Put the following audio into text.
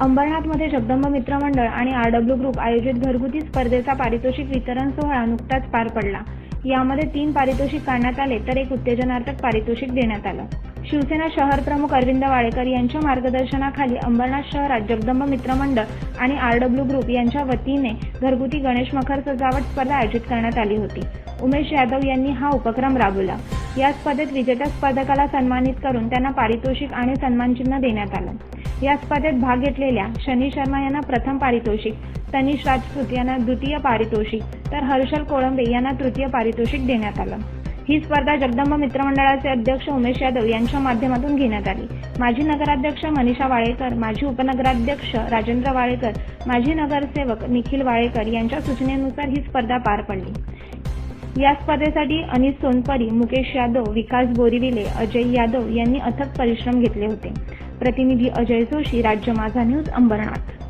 अंबरनाथमध्ये जगदंब मित्र मंडळ आणि आरडब्ल्यू ग्रुप आयोजित घरगुती स्पर्धेचा पारितोषिक वितरण सोहळा नुकताच पार पडला. यामध्ये तीन पारितोषिक काढण्यात आले तर एक उत्तेजनार्थक पारितोषिक देण्यात आलं. शिवसेना शहर प्रमुख अरविंद वाळेकर यांच्या मार्गदर्शनाखाली अंबरनाथ शहरात जगदंब मित्र मंडळ आणि आरडब्ल्यू ग्रुप यांच्या वतीने घरगुती गणेश मखर सजावट स्पर्धा आयोजित करण्यात आली होती. उमेश यादव यांनी हा उपक्रम राबवला. या स्पर्धेत विजेत्या स्पर्धकाला सन्मानित करून त्यांना पारितोषिक आणि सन्मानचिन्ह देण्यात आलं. या स्पर्धेत भाग घेतलेल्या शनी शर्मा यांना प्रथम पारितोषिक तनिष राजपूत यांना द्वितीय पारितोषिक तर हर्षल कोळंबे यांना तृतीय पारितोषिक देण्यात आलं. ही स्पर्धा जगदंब मित्रमंडळाचे अध्यक्ष उमेश यादव यांच्या माध्यमातून घेण्यात आली. माजी नगराध्यक्ष मनीषा वाळेकर माजी उपनगराध्यक्ष राजेंद्र वाळेकर माजी नगरसेवक निखिल वाळेकर यांच्या सूचनेनुसार ही स्पर्धा पार पडली. या स्पर्धेसाठी अनिस सोनपरी मुकेश यादव विकास बोरिविले अजय यादव यांनी अथक परिश्रम घेतले होते. प्रतिनिधी अजय जोशी राज्य माझा न्यूज अंबरनाथ.